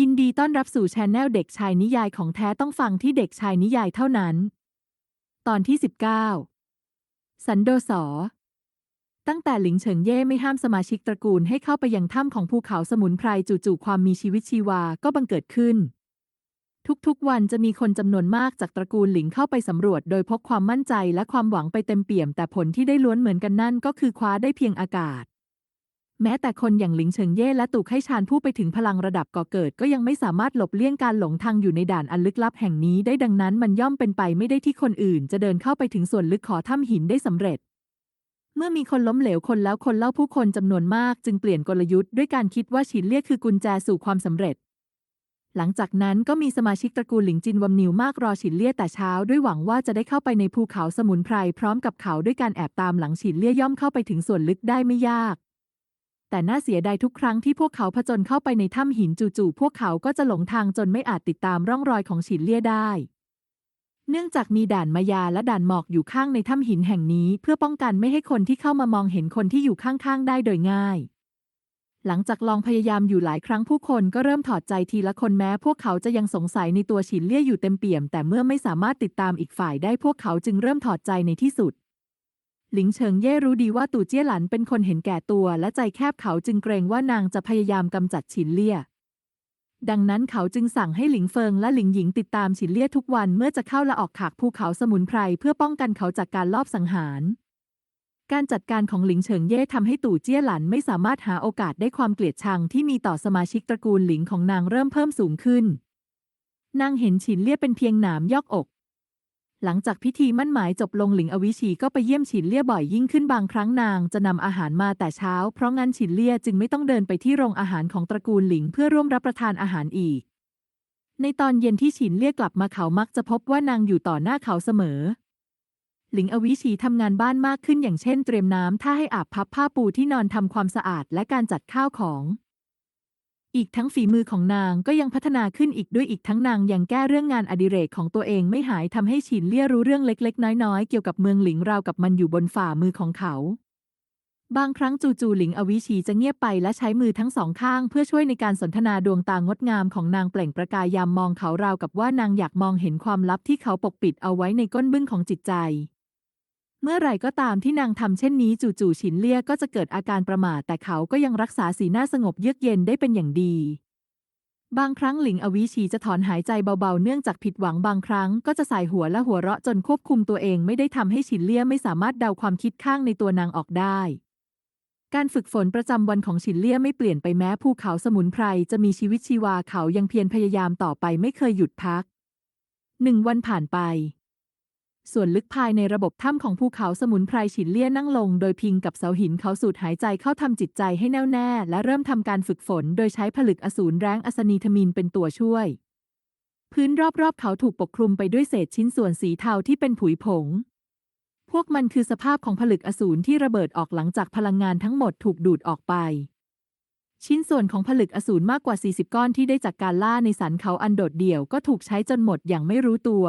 ยินดีต้อนรับสู่ช anel เด็กชายนิยายของแท้ต้องฟังที่เด็กชายนิยายเท่านั้น ตอนที่ 19 สันโดษอตั้งแต่หลิงเฉิงเย่ไม่ห้ามสมาชิกตระกูลให้เข้าไปยังถ้ำของภูเขาสมุนไพรจู่ๆความมีชีวิตชีวาก็บังเกิดขึ้น ทุกๆวันจะมีคนจำนวนมากจากตระกูลหลิงเข้าไปสำรวจ โดยพกความมั่นใจและความหวังไปเต็มเปี่ยม แต่ผลที่ได้ล้วนเหมือนกันนั่นก็คือคว้าได้เพียงอากาศ แม้แต่คนอย่างหลิงเฉิงเย่และตู่ไคชานผู้ไปถึงพลังระดับก่อเกิด ก็ยังไม่สามารถหลบเลี่ยงการหลงทางอยู่ในด่านอันลึกลับแห่งนี้ได้ดังนั้นมันย่อมเป็นไปไม่ได้ที่คนอื่น จะเดินเข้าไปถึงส่วนลึกขอถ้ำหินได้สำเร็จ เมื่อมีคนล้มเหลวคนแล้วคนเล่าผู้คนจำนวนมาก จึงเปลี่ยนกลยุทธ์ด้วยการคิดว่าฉินเลี่ยคือกุญแจสู่ความสำเร็จ หลังจากนั้นก็มีสมาชิกตระกูลหลิงจินวำนิวมากรอฉินเลี่ยแต่เช้า ด้วยหวังว่าจะได้เข้าไปในภูเขาสมุนไพรพร้อมกับเขาด้วยการแอบตามหลังฉินเลี่ยย่อมเข้าไปถึงส่วนลึกได้ไม่ยาก แต่น่าเสียดายทุกครั้งที่พวกเขาผจญเข้าไปในถ้ำหินจู่ๆพวกเขาก็จะหลงทางจนไม่อาจติดตามร่องรอยของฉินเลี่ยได้ เนื่องจากมีด่านมายาและด่านหมอกอยู่ข้างในถ้ำหินแห่งนี้ เพื่อป้องกันไม่ให้คนที่เข้ามามองเห็นคนที่อยู่ข้างๆ ได้โดยง่าย หลังจากลองพยายามอยู่หลายครั้งผู้คนก็เริ่มถอดใจทีละคนแม้ พวกเขาจะยังสงสัยในตัวฉินเลี่ยอยู่เต็มเปี่ยม แต่เมื่อไม่สามารถติดตามอีกฝ่ายได้พวกเขาจึงเริ่มถอดใจในที่สุด หลิงเฉิงเย่รู้ดีว่าตู่เจี้ยหลันเป็นคนเห็นแก่ตัวและใจแคบเขาจึงเกรงว่านางจะพยายามกำจัดฉินเลี่ย ดังนั้นเขาจึงสั่งให้หลิงเฟิงและหลิงหญิงติดตามฉินเลี่ยทุกวันเมื่อจะเข้าและออกขากภูเขาสมุนไพรเพื่อป้องกันเขาจากการลอบสังหาร การจัดการของหลิงเฉิงเย่ทำให้ตู่เจี้ยหลันไม่สามารถหาโอกาสได้ความเกลียดชังที่มีต่อสมาชิกตระกูลหลิงของนางเริ่มเพิ่มสูงขึ้นนางเห็นฉินเลี่ยเป็นเพียงหนามยอกอก หลังจากพิธีมั่นหมายจบลงหลิงอวิชีก็ไปเยี่ยมฉินเลี่ยบ่อยยิ่งขึ้นบางครั้งนางจะนำอาหารมาแต่เช้า เพราะงั้นฉินเลี่ยจึงไม่ต้องเดินไปที่โรงอาหารของตระกูลหลิงเพื่อร่วมรับประทานอาหารอีก ในตอนเย็นที่ฉินเลี่ยกลับมาเขามักจะพบว่านางอยู่ต่อหน้าเขาเสมอ หลิงอวิชีทำงานบ้านมากขึ้นอย่างเช่น เตรียมน้ำถ้าให้อาบพับผ้าปูที่นอนทำความสะอาดและการจัดข้าวของ อีกทั้งฝีมือของนางก็ยังพัฒนาขึ้นอีกด้วยอีกทั้งนางยังแก้เรื่องงานอดิเรกของตัวเองไม่หายทำให้ฉินเลี่ยรู้เรื่องเล็กๆ น้อยๆ เกี่ยวกับเมืองหลิงราวกับมันอยู่บนฝ่ามือของเขา บางครั้งจู่ๆหลิงอวิชีจะเงียบไปและใช้มือทั้งสองข้าง เพื่อช่วยในการสนทนาดวงตางดงามของนางเปล่งประกายยามมองเขาราวกับว่านางอยากมองเห็นความลับที่เขาปกปิดเอาไว้ในก้นบึ้งของจิตใจ เมื่อไรก็ตามที่นางทำเช่นนี้จู่ๆฉินเลี่ยก็จะเกิดอาการประหม่าแต่เขาก็ยังรักษาสีหน้าสงบเยือกเย็นได้เป็นอย่างดี บางครั้งหลิงอวิชีจะถอนหายใจเบาๆ เนื่องจากผิดหวังบางครั้งก็จะสายหัวและหัวเราะจนควบคุมตัวเองไม่ได้ทำให้ฉินเลี่ยไม่สามารถเดาความคิดข้างในตัวนางออกได้ การฝึกฝนประจำวันของฉินเลี่ยไม่เปลี่ยนไปแม้ภูเขาสมุนไพรจะมีชีวิตชีวาเขายังเพียรพยายามต่อไปไม่เคยหยุดพักหนึ่งวันผ่านไป ส่วนลึกภายในระบบถ้ำของภูเขาสมุนไพรฉินเลี่ยนั่งลง โดยพิงกับเสาหินเขาสูดหายใจเข้าทำจิตใจให้แน่วแน่ และเริ่มทำการฝึกฝน โดยใช้ผลึกอสูรแร้งอัศนีทมินเป็นตัวช่วย พื้นรอบๆ เขาถูกปกคลุมไปด้วยเศษชิ้นส่วนสีเทาที่เป็นผุยผง พวกมันคือสภาพของผลึกอสูรที่ระเบิดออกหลังจากพลังงานทั้งหมดถูกดูดออกไป ชิ้นส่วนของผลึกอสูรมากกว่า 40 ก้อนที่ได้จากการล่าในสันเขาอันโดดเดี่ยวก็ถูกใช้จนหมดอย่างไม่รู้ตัว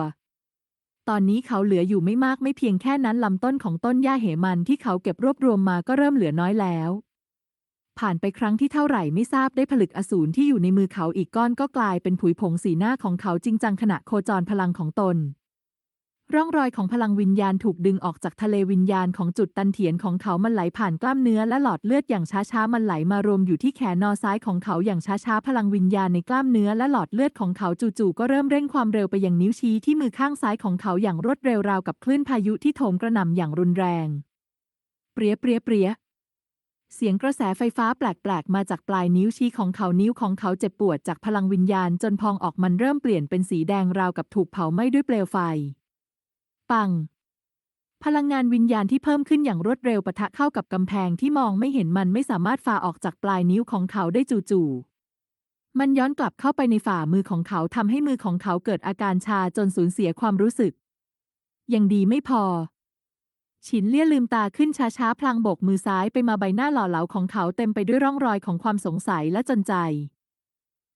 ตอนนี้เขาเหลืออยู่ไม่มากไม่เพียงแค่นั้นลำต้นของต้นหญ้าเหมันที่เขาเก็บรวบรวมมาก็เริ่มเหลือน้อยแล้ว ผ่านไปครั้งที่เท่าไหร่ไม่ทราบได้ผลึกอสูรที่อยู่ในมือเขาอีกก้อนก็กลายเป็นผุยผงสีหน้าของเขาจริงจังขณะโคจรพลังของตน ร่องรอยของพลังวิญญาณถูกดึงออกจากทะเลวิญญาณของจุดตันเถียนของเขามันไหลผ่านกล้ามเนื้อและหลอดเลือดอย่างช้าๆ มันไหลมารวมอยู่ที่แขนนอซ้ายของเขาอย่างช้าๆ พลังวิญญาณในกล้ามเนื้อและหลอดเลือดของเขาจู่ๆ ก็เริ่มเร่งความเร็วไปยังนิ้วชี้ที่มือข้างซ้ายของเขาอย่างรวดเร็วราวกับคลื่นพายุที่โถมกระหน่ำอย่างรุนแรง เปรียเปรียเปรียเสียงกระแสไฟฟ้าแปลกๆ มาจากปลายนิ้วชี้ของเขา นิ้วของเขาเจ็บปวดจากพลังวิญญาณจนพองออกมันเริ่มเปลี่ยนเป็นสีแดงราวกับถูกเผาไหม้ด้วยเปลวไฟัง พลังงานวิญญาณที่เพิ่มขึ้นอย่างรวดเร็วปะทะเข้ากับกำแพงที่มองไม่เห็นมันไม่สามารถฝ่าออกจากปลายนิ้วของเขาได้จู่ๆ มันย้อนกลับเข้าไปในฝ่ามือของเขาทำให้มือของเขาเกิดอาการชาจนสูญเสียความรู้สึก ยังดีไม่พอฉินเลี่ยลืมตาขึ้นช้าๆ พลางโบกมือซ้ายไปมาใบหน้าหล่อเหลาของเขาเต็มไปด้วยร่องรอยของความสงสัยและจนใจ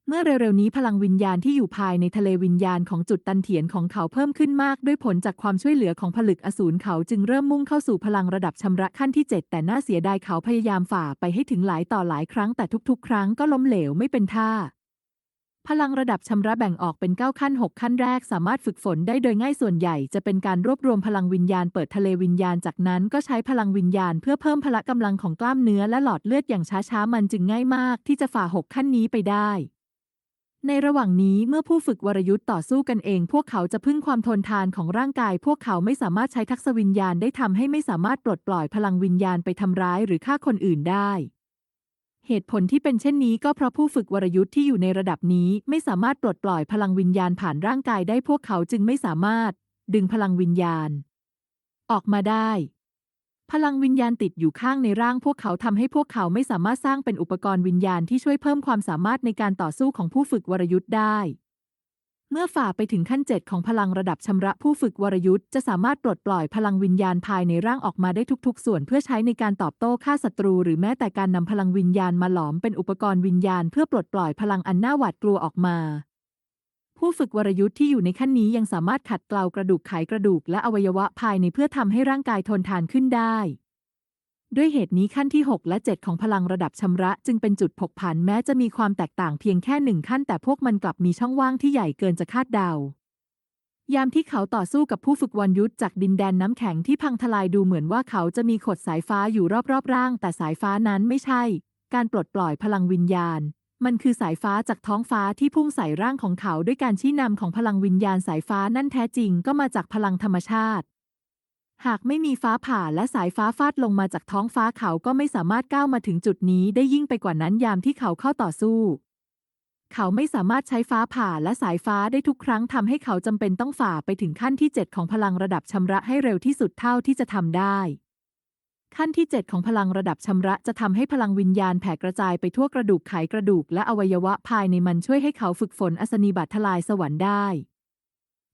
เมื่อเร็วๆนี้พลังวิญญาณที่อยู่ภายในทะเลวิญญาณของจุดตันเถียนของเขาเพิ่มขึ้นมากด้วยผลจากความช่วยเหลือของผลึกอสูรเขาจึงเริ่มมุ่งเข้าสู่พลังระดับชำระขั้นที่ 7 แต่น่าเสียดายเขาพยายามฝ่าไปให้ถึงหลายต่อหลายครั้งแต่ทุกๆ ครั้งก็ล้มเหลวไม่เป็นท่า พลังระดับชำระแบ่งออกเป็น 9 ขั้น 6 ขั้นแรกสามารถฝึกฝนได้โดยง่ายส่วนใหญ่จะเป็นการรวบรวมพลังวิญญาณเปิดทะเลวิญญาณจากนั้นก็ใช้พลังวิญญาณเพื่อเพิ่มพละกำลังของกล้ามเนื้อและหลอดเลือดอย่างช้าๆมันจึงง่ายมาก ที่จะฝ่า 6 ขั้นนี้ไปได้ ในระหว่างนี้เมื่อผู้ฝึกวรยุทธ์ต่อสู้กันเอง พวกเขาจะพึ่งความทนทานของร่างกาย พวกเขาไม่สามารถใช้ทักษวิญญาณได้ทำให้ไม่สามารถปลดปล่อยพลังวิญญาณไปทำร้ายหรือฆ่าคนอื่นได้ เหตุผลที่เป็นเช่นนี้ก็เพราะผู้ฝึกวรยุทธ์ที่อยู่ในระดับนี้ไม่สามารถปลดปล่อยพลังวิญญาณผ่านร่างกายได้พวกเขาจึงไม่สามารถ ดึงพลังวิญญาณ ออกมาได้ พลังวิญญาณติดอยู่ข้างในร่างพวกเขาทำให้พวกเขาไม่สามารถสร้างเป็นอุปกรณ์วิญญาณที่ช่วยเพิ่มความสามารถในการต่อสู้ของผู้ฝึกวรยุทธ์ได้ เมื่อฝ่าไปถึงขั้นเจ็ดของพลังระดับชำระผู้ฝึกวรยุทธ์จะสามารถปลดปล่อยพลังวิญญาณภายในร่างออกมาได้ทุกๆ ส่วนเพื่อใช้ในการตอบโต้ฆ่าศัตรู หรือแม้แต่การนำพลังวิญญาณมาหลอมเป็นอุปกรณ์วิญญาณเพื่อปลดปล่อยพลังอันน่าหวาดกลัวออกมา ผู้ฝึกวรยุทธ์ที่อยู่ในขั้นนี้ยังสามารถขัดเกลากระดูกไขกระดูกและอวัยวะภายในเพื่อทำให้ร่างกายทนทานขึ้นได้ ด้วยเหตุนี้ขั้นที่ 6 และ 7 ของพลังระดับชำระจึงเป็นจุดผกผันแม้จะมีความแตกต่างเพียงแค่หนึ่งขั้น แต่พวกมันกลับมีช่องว่างที่ใหญ่เกินจะคาดเดายามที่เขาต่อสู้กับผู้ฝึกวันยุทธจากดินแดนน้ำแข็งที่พังทลายดูเหมือนว่าเขาจะมีขดสายฟ้าอยู่รอบๆร่าง แต่สายฟ้านั้นไม่ใช่ การปลดปล่อยพลังวิญญาณ มันคือสายฟ้าจากท้องฟ้าที่พุ่งใส่ร่างของเขาด้วยการชี้นำของพลังวิญญาณสายฟ้านั่นแท้จริงก็มาจากพลังธรรมชาติ หากไม่มีฟ้าผ่าและสายฟ้าฟาดลงมาจากท้องฟ้าเขาก็ไม่สามารถก้าวมาถึงจุดนี้ได้ยิ่งไปกว่านั้นยามที่เขาเข้าต่อสู้ เขาไม่สามารถใช้ฟ้าผ่าและสายฟ้าได้ทุกครั้งทำให้เขาจำเป็นต้องฝ่าไปถึงขั้นที่ 7 ของพลังระดับชำระให้เร็วที่สุดเท่าที่จะทำได้ ขั้นที่ 7 ของพลังระดับชำระจะทำให้พลังวิญญาณแผ่กระจายไปทั่วกระดูกไขกระดูกและอวัยวะภายในมันช่วยให้เขาฝึกฝนอัศนีบัตทลายสวรรค์ได้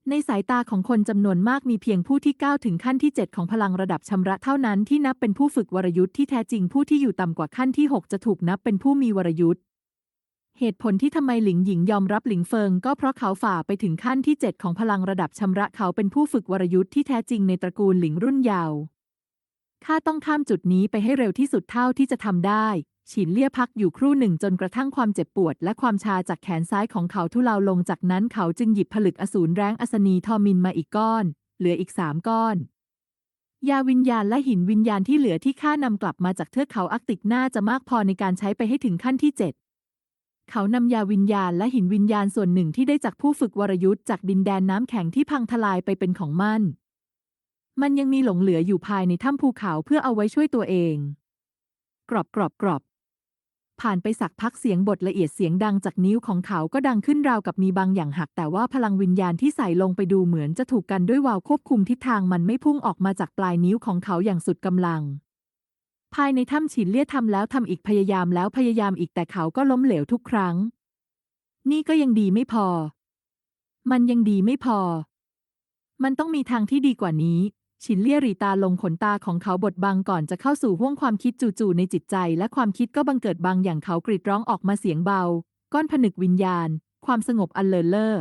ในสายตาของคนจำนวนมากมีเพียงผู้ที่ก้าวถึงขั้นที่ 7 ของพลังระดับชำระเท่านั้นที่นับเป็นผู้ฝึกวรยุทธ์ที่แท้จริงผู้ที่อยู่ต่ำกว่าขั้นที่ 6 จะถูกนับเป็นผู้มีวรยุทธ์เหตุผลที่ทำไมหลิงหญิงยอมรับหลิงเฟิงก็เพราะเขาฝ่าไปถึงขั้นที่ 7 ของพลังระดับชำระเขาเป็นผู้ฝึกวรยุทธ์ที่แท้จริงในตระกูลหลิงรุ่นยาว ข้าต้องข้ามจุดนี้ไปให้เร็วที่สุดเท่าที่จะทำได้ ฉินเลี่ยพักอยู่ครู่หนึ่งจนกระทั่งความเจ็บปวด และความชาจากแขนซ้ายของเขาทุเลาลงจากนั้นเขาจึงหยิบผลึกอสูรแรงอัศนีทอมินมาอีกก้อน เหลืออีกสามก้อน ยาวิญญาณและหินวิญญาณที่เหลือที่ข้านำกลับมาจากเทือกเขาอักติกน่าจะมากพอในการใช้ไปให้ถึงขั้นที่7เขานำยาวิญญาณและหินวิญญาณส่วนหนึ่งที่ได้จากผู้ฝึกวรยุทธ์จากดินแดนน้ำแข็งที่พังทลายไปเป็นของมั่น มันยังมีหลงเหลืออยู่ภายในถ้ำภูเขาเพื่อเอาไว้ช่วยตัวเอง กรอบกรอบกรอบ ผ่านไปสักพักเสียงบทละเอียดเสียงดังจากนิ้วของเขาก็ดังขึ้นราวกับมีบางอย่างหัก แต่ว่าพลังวิญญาณที่ใส่ลงไปดูเหมือนจะถูกกันด้วยวาล์วควบคุมทิศทางมันไม่พุ่งออกมาจากปลายนิ้วของเขาอย่างสุดกำลัง ภายในถ้ำฉินเลี่ยทำแล้วทำอีกพยายามแล้วพยายามอีกแต่เขาก็ล้มเหลวทุกครั้ง นี่ก็ยังดีไม่พอ มันยังดีไม่พอ มันต้องมีทางที่ดีกว่านี้ ฉินเลี่ยหรีตาลงขนตาของเขาบดบังก่อนจะเข้าสู่ห้วงความคิดจู่ๆในจิตใจ และความคิดก็บังเกิดบางอย่างเขากรีดร้องออกมาเสียงเบา ก้อนผนึกวิญญาณ ความสงบอันเลินเล่อ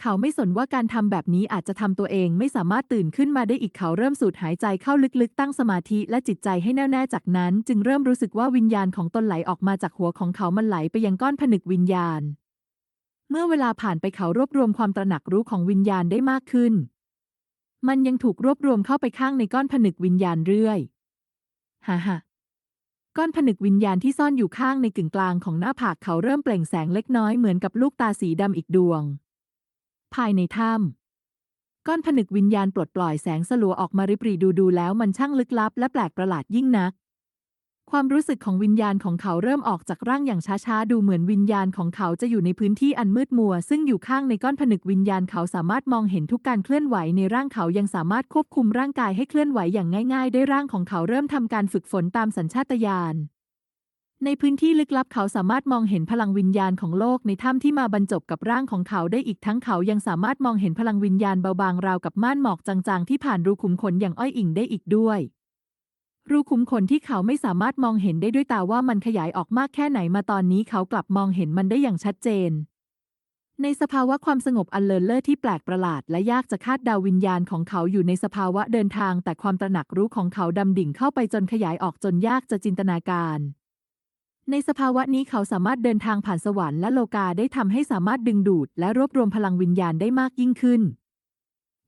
เขาไม่สนว่าการทำแบบนี้อาจจะทำตัวเองไม่สามารถตื่นขึ้นมาได้อีกเขาเริ่มสูดหายใจเข้าลึกๆ ตั้งสมาธิและจิตใจให้แน่วแน่จากนั้น จึงเริ่มรู้สึกว่าวิญญาณของตนไหลออกมาจากหัวของเขามันไหลไปยังก้อนผนึกวิญญาณ เมื่อเวลาผ่านไปเขารวบรวมความตระหนักรู้ของวิญญาณได้มากขึ้น มันยังถูกรวบรวมเข้าไปข้างในก้อนผนึกวิญญาณเรื่อยฮ่าฮ่าก้อนผนึกวิญญาณที่ซ่อนอยู่ข้างในกึ่งกลางของหน้าผากเขาเริ่มเปล่งแสงเล็กน้อยเหมือนกับลูกตาสีดำอีกดวง ภายในถ้ำก้อนผนึกวิญญาณปลดปล่อยแสงสลัวออกมาริบรีดูดูแล้วมันช่างลึกลับและแปลกประหลาดยิ่งนัก ความรู้สึกของวิญญาณของเขาเริ่มออกจากร่างอย่างช้าๆ ดูเหมือนวิญญาณของเขาจะอยู่ในพื้นที่อันมืดมัว ซึ่งอยู่ข้างในก้อนผนึกวิญญาณเขาสามารถมองเห็นทุกการเคลื่อนไหวในร่างเขายังสามารถควบคุมร่างกายให้เคลื่อนไหวอย่างง่ายๆ ได้ร่างของเขาเริ่มทำการฝึกฝนตามสัญชาตญาณในพื้นที่ลึกลับเขาสามารถมองเห็นพลังวิญญาณของโลกในถ้ำที่มาบรรจบกับร่างของเขาได้อีกทั้งเขายังสามารถมองเห็นพลังวิญญาณเบาบางราวกับม่านหมอกจางๆ ที่ผ่านรูขุมขนอย่างอ้อยอิงได้อีกด้วย รูขุมขนที่เขาไม่สามารถมองเห็นได้ด้วยตาว่ามันขยายออกมากแค่ไหนมาตอนนี้เขากลับมองเห็นมันได้อย่างชัดเจน ในสภาวะความสงบอันเลินเล่อที่แปลกประหลาดและยากจะคาดเดาวิญญาณของเขาอยู่ในสภาวะเดินทาง แต่ความตระหนักรู้ของเขาดำดิ่งเข้าไปจนขยายออกจนยากจะจินตนาการในสภาวะนี้เขาสามารถเดินทางผ่านสวรรค์และโลกาได้ทำให้สามารถดึงดูด และรวบรวมพลังวิญญาณได้มากยิ่งขึ้น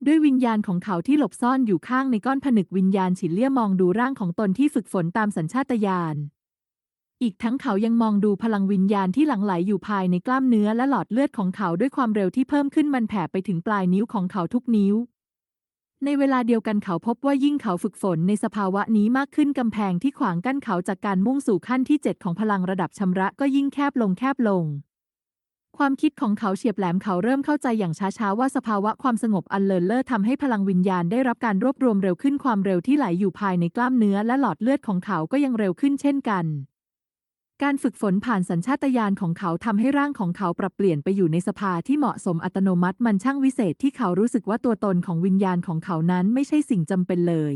ด้วยวิญญาณของเขาที่หลบซ่อนอยู่ข้างในก้อนผนึกวิญญาณฉินเลี่ยมองดูร่างของตนที่ฝึกฝนตามสัญชาตญาณ อีกทั้งเขายังมองดูพลังวิญญาณที่หลั่งไหลอยู่ภายในกล้ามเนื้อและหลอดเลือดของเขาด้วยความเร็วที่เพิ่มขึ้นมันแผ่ไปถึงปลายนิ้วของเขาทุกนิ้ว ในเวลาเดียวกันเขาพบว่ายิ่งเขาฝึกฝนในสภาวะนี้มากขึ้นกำแพงที่ขวางกั้นเขาจากการมุ่งสู่ขั้นที่ 7 ของพลังระดับชำระก็ยิ่งแคบลงแคบลง ความคิดของเขาเฉียบแหลมเขาเริ่มเข้าใจอย่างช้าๆ ว่าสภาวะความสงบอันเลิศเล่อทำให้พลังวิญญาณได้รับการรวบรวมเร็วขึ้นความเร็วที่ไหลอยู่ภายในกล้ามเนื้อและหลอดเลือดของเขาก็ยังเร็วขึ้นเช่นกัน การฝึกฝนผ่านสัญชาตญาณของเขาทำให้ร่างของเขาปรับเปลี่ยนไปอยู่ในสภาที่เหมาะสมอัตโนมัติมันช่างวิเศษที่เขารู้สึกว่าตัวตนของวิญญาณของเขานั้นไม่ใช่สิ่งจำเป็นเลย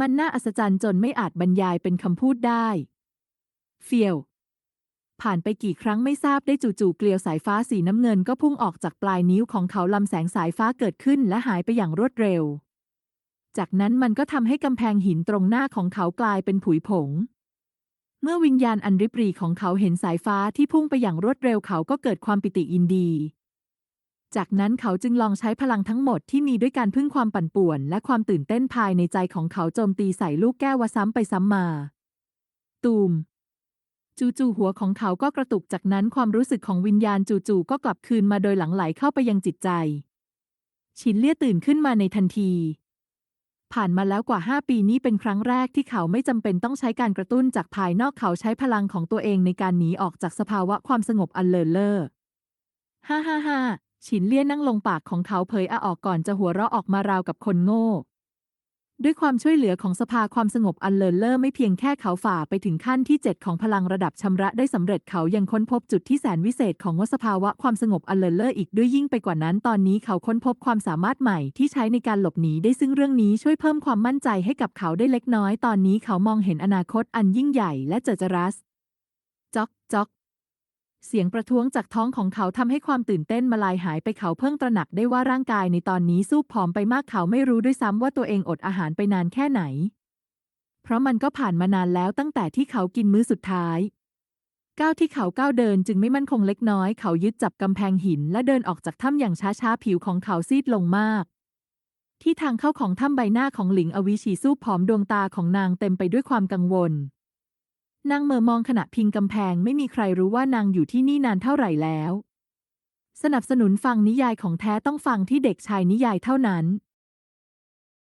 มันน่าอัศจรรย์จนไม่อาจบรรยายเป็นคำพูดได้ เฟียว ผ่านไปกี่ครั้งไม่ทราบได้จู่ๆเกลียวสายฟ้าสีน้ำเงินก็พุ่งออกจากปลายนิ้วของเขาลำแสงสายฟ้าเกิดขึ้นและหายไปอย่างรวดเร็ว จากนั้นมันก็ทำให้กำแพงหินตรงหน้าของเขากลายเป็นผุยผง เมื่อวิญญาณอันริบหรี่ของเขาเห็นสายฟ้าที่พุ่งไปอย่างรวดเร็วเขาก็เกิดความปิติยินดี จากนั้นเขาจึงลองใช้พลังทั้งหมดที่มีด้วยการพึ่งความปั่นป่วน และความตื่นเต้นภายในใจของเขาโจมตีใส่ลูกแก้ววซ้ำไปซ้ำมา ตูม จู่ๆหัวของเขาก็กระตุกจากนั้นความรู้สึกของวิญญาณจู่ๆก็กลับคืนมาโดยหลังไหลเข้าไปยังจิตใจ ชินเลี่ยตื่นขึ้นมาในทันที ผ่านมาแล้วกว่า 5 ปีนี้เป็นครั้งแรกที่เขาไม่จำเป็นต้องใช้การกระตุ้นจากภายนอกเขาใช้พลังของตัวเองในการหนีออกจากสภาวะความสงบอันเลิศเล่อฮ่าฮ่าฮ่าฉินเลี่ยนั่งลงปากของเขาเผยอาออกก่อนจะหัวเราะออกมาราวกับคนโง่ ด้วยความช่วยเหลือของสภาความสงบอันเลิศเล่อไม่เพียงแค่เขาฝ่าไปถึงขั้นที่ 7 ของพลังระดับชำระได้สำเร็จเขายังค้นพบจุดที่แสนวิเศษของวสภาวะความสงบอันเลิศเล่ออีกด้วยยิ่งไปกว่านั้นตอนนี้เขาค้นพบความสามารถใหม่ที่ใช้ในการหลบหนีได้ซึ่งเรื่องนี้ช่วยเพิ่มความมั่นใจให้กับเขาได้เล็กน้อย ตอนนี้เขามองเห็นอนาคตอันยิ่งใหญ่และเจิดจรัสจ๊อกจ๊อก เสียงประท้วงจากท้องของเขาทำให้ความตื่นเต้นมาลายหายไปเขาเพิ่งตระหนักได้ว่าร่างกายในตอนนี้สู้ผอมไปมากเขาไม่รู้ด้วยซ้ำว่าตัวเองอดอาหารไปนานแค่ไหน เพราะมันก็ผ่านมานานแล้วตั้งแต่ที่เขากินมื้อสุดท้ายก้าวที่เขาก้าวเดินจึงไม่มั่นคงเล็กน้อย เขายึดจับกำแพงหินและเดินออกจากถ้ำอย่างช้าๆ ผิวของเขาซีดลงมาก ที่ทางเข้าของถ้ำใบหน้าของหลิงอวิชีสู้ผอมดวงตาของนางเต็มไปด้วยความกังวล นางเหม่อมองขณะพิงกำแพงไม่มีใครรู้ว่านางอยู่ที่นี่นานเท่าไหร่แล้ว สนับสนุนฟังนิยายของแท้ต้องฟังที่เด็กชายนิยายเท่านั้น